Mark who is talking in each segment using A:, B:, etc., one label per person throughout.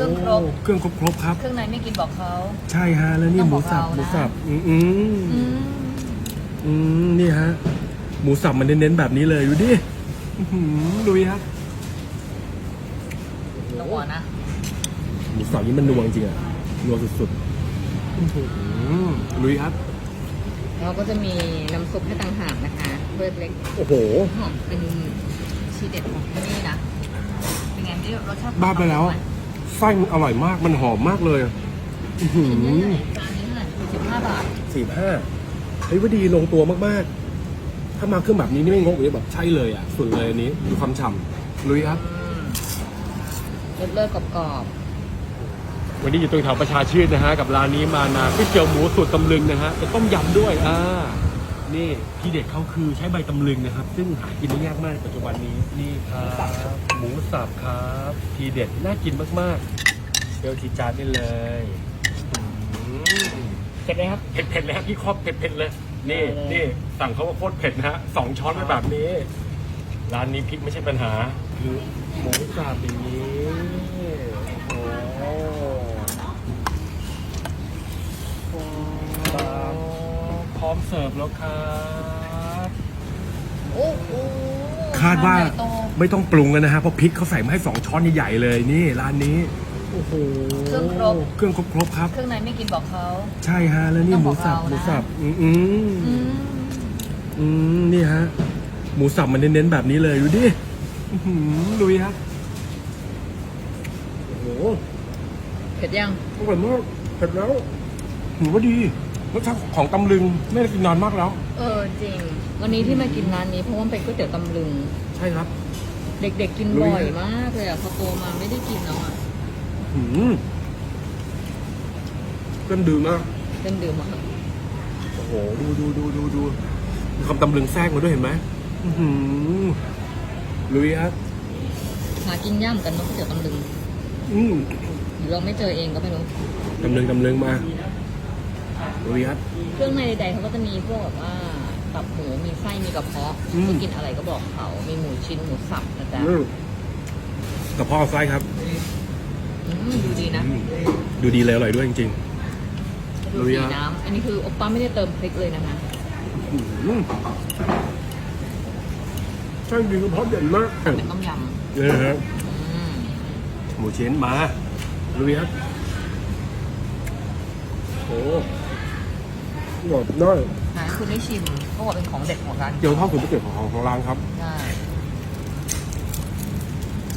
A: รื่องครบ
B: เครื่องครบครบครับ
A: เครื่องในไม่กินบอกเขา
B: ใช่ฮะแล้วนี่
A: ต้อง
B: ห
A: บ
B: มู
A: อก
B: สับ
A: เรานะ
B: หมูสับอืมอืม
A: อืม
B: อืมนี่ฮะ หมูสับมันเน้นๆแบบนี้เลยดูดิอื้อหือดูดิครับ
A: ตัวนะ
B: หมูสับนี่มันนัวจริงๆอะนัวสุดๆอื้อหือลุยครับ
A: เราก็จะมีน้ำซุปให้ต่างหากนะคะเพื่อเล็ก
B: โอ้โห
A: หอมเป็นชีเด็ดของที่นี่นะเป็นไงที่รสชาติ
B: บ้าไปแล้ว ไส้มันอร่อยมาก มันหอมมากเลยอื้อหื
A: ชิ้นนี้
B: อ
A: เท่าไหร่จานนี้เท่าไหร่สิบห้าบาท
B: สี่ห้าเฮ้ยว่าดีลงตัวมากๆ ถ้ามาเครื่องแบบนี้นี่ไม่งงเลยแบบใช่เลยอะ สุดเลยอันนี้ดูความฉ่ำลุยครับ
A: อืมเลิศเลิศกรอบ
B: วันนี้อยู่ตรงแถวประชาชื่นนะฮะ กับร้านนี้มานาก๋วยเตี๋ยวหมูสูตรตำลึงนะฮะเป็นต้มยำด้วยอ่า นี่ที่เด็ดเขาคือใช้ใบตำลึงนะครับ ซึ่งหากินได้ยากมากในปัจจุบันนี้นี่ครับหมูสับครับ ทีเด็ดน่ากินมากๆเดี๋ยวทีจานได้เลยอืมเผ็ดเลยครับเผ็ดเผ็ดเลยครับพี่ครอบเผ็ดเผ็ดเลยนี่นี่สั่งเขาว่าโคตรเผ็ดนะฮะสองช้อนไปแบบนี้ ร้านนี้พริกไม่ใช่ปัญหาคือหมูสับอย่างนี้ โอ้โหครับพร้ อมเสิร์ฟแล้วครับ
A: ๆโอ้โห
B: คาดว่า
A: ชมใหญ่โต
B: ไม่ต้องปรุงกันนะฮะเพราะพริกเขาใส่มาให้สองช้อนใหญ่ๆเลยนี่ร้านนี้โอ้โห
A: เครื่องครบ
B: เครื่องครบครบครับ
A: เครื่องในไม่กินบอกเขา
B: ใช่ฮะแล้วนี่
A: ต้อง
B: ห
A: บ
B: มู
A: อก
B: สับ
A: เรานะ
B: หมูสับอืมอืม
A: อืม
B: อืมนี่ฮะหมูสับมันเน้นๆแบบนี้เลยดูดิอื้อหือดูดิครับโอ้โห
A: เผ็ดยัง
B: อร่อยมากเผ็ดแล้วถือว่าดี รสชาติของตำลึงไม่ได้กินนานมากแล้ว
A: เออจริง วันนี้ที่มากินร้านนี้เพราะว่ามันเป็นก๋วยเตี๋ยวตำลึง
B: ใช่ครับ
A: เด็กๆกิน
B: ลุย
A: บ่อยมากเลยอะพอโตมาไม่ได้กินแล้วอะ
B: หืมเส้นดื้อมาก
A: เริ่มดื่มอะ
B: โอ้โห ดูดูดูดูดูมีความตำลึงแทรกมาด้วยเห็นไหมอื้อหือลุยครับ
A: หากินย่ำกันเนอะก๋วยเตี๋ยวตำลึง
B: อืม
A: หรือเราไม่เจอเองก็ไม่รู้
B: ตำลึงตำลึงมา ลุยครับ
A: เครื่องในใดๆเขาก็จะมีพวกแบบว่าตับหมูมีไส้มีกระเพาะ
B: อืม
A: ที่กินอะไรก็บอกเขามีหมูชิ้นหมูสับนะจ๊ะ
B: อืมกระเพาะไส้ครับ
A: อืมดูดีนะ
B: อืมดูดีเลยอร่อยด้วยจริง
A: ดู
B: ลุย
A: สี
B: อะ
A: น้ำอันนี้คือโอปป้าไม่ได้เติมพริกเลยนะคะ
B: ๆอื้อหือใช่จริงกระเพาะเด่นมาก
A: เป็นต้มย
B: นี่ฮะำ
A: อืม
B: หมูชิ้นมาลุยครับโอ้ หอมน้อย
A: นะคุณได้ชิมเขาบอกเป็นของเด็ดของร้าน
B: เกี๊ยวทอดสูตรพิเศษของของร้านครับ
A: ใช่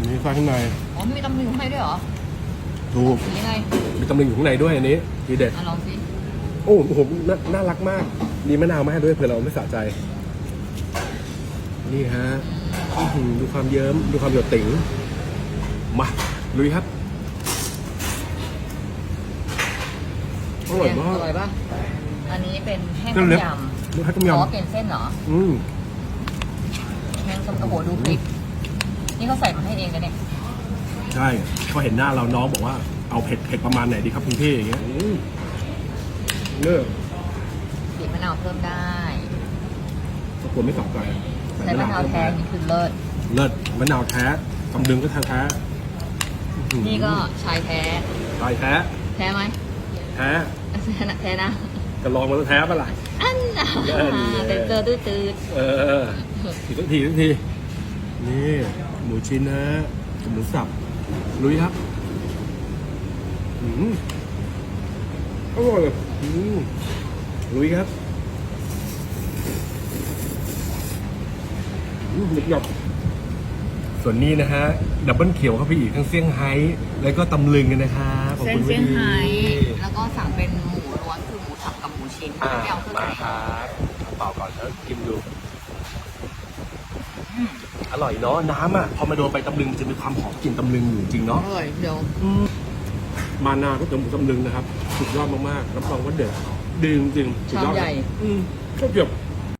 B: มีไส้ข้างใน
A: อ๋อมีตำลึงให้ด้วยเหรอ
B: ถูก
A: หรือยังไง
B: มีตำลึงอยู่ข้างในด้วยอันนี้ทีเด็ด
A: อะลองสิ
B: โอ้โหน่าน่ารักมาก มีมะนาวมาให้ด้วยเผื่อเราไม่สะใจ นี่ฮะอื้อหือดูความเยิ้มดูความหยดติ๋งมาลุยครับอร่อยมาก
A: อร่อยปะอั นนี้เป็นแห้ง
B: เส้
A: ต้
B: น
A: ม
B: เล็ก
A: ย
B: ดูให้ต้มำย
A: อ๋อเปลี่ยนเส้นเหรอำ
B: อืม
A: แห้งต้มโอ้โหดูพริกนี่เขาใส่มาให้เองกันเนี่ย
B: ใช่พอเห็นหน้าเราน้องบอกว่าเอาเผ็ดเผ็ดประมาณไหนดีครับคุณพี่อย่างเงี้ยอืมเลิก
A: บีบมะนาวเพิ่มได้
B: ตะกวนไม่สองใจ
A: ใช้มะนาวแท้นี่คือเลิศ
B: เลิศมะนาวแท้ตำลึงก็แท้แท้อื้อหือ
A: นี่ก็ชายแท้
B: ลายแท้
A: แท้ไหม
B: แท้
A: แท้นะ
B: จะลองมันแท้ปะล่ะ
A: อันน่ะ
B: เลิศเลย
A: เดินเจอตื้อตื้อ
B: เอออีกสักทีอีกสักที นี่ หมูชิ้นนะกับหมูสับ ลุยครับอืมอร่อยอืมลุยครับอืมหนึบหนับส่วนนี้นะฮะ ดับเบิลเขียวเข้าไปอีกทั้งเซี่ยงไฮ้แล้วก็ตำลึงนะครับขอบ
A: เส้น
B: คุณ
A: เซี่ยงไฮ้
B: พี่
A: แล้วก็สั่งเป็นหมูล้วนคือหมูสับกับหมู ชิ้น
B: อ่า
A: ไม่เอาเครื่อง
B: มา
A: ใน
B: ครับเอาเปล่าก่อนแล้วกินดู อืมอร่อยเนาะน้ำอะพอมาโดนไปตำลึงมันจะมีความหอมกลิ่นตำลึงอยู่จริง
A: อ
B: เนาะ
A: ร่อยเดี๋ยว
B: มานาก็จะหมูตำลึงนะครับสุดยอดมากๆรับรองว่าเด็ดดีจริงๆสุดยอด
A: ชามใหญ่
B: อืมข้าวเกรียบ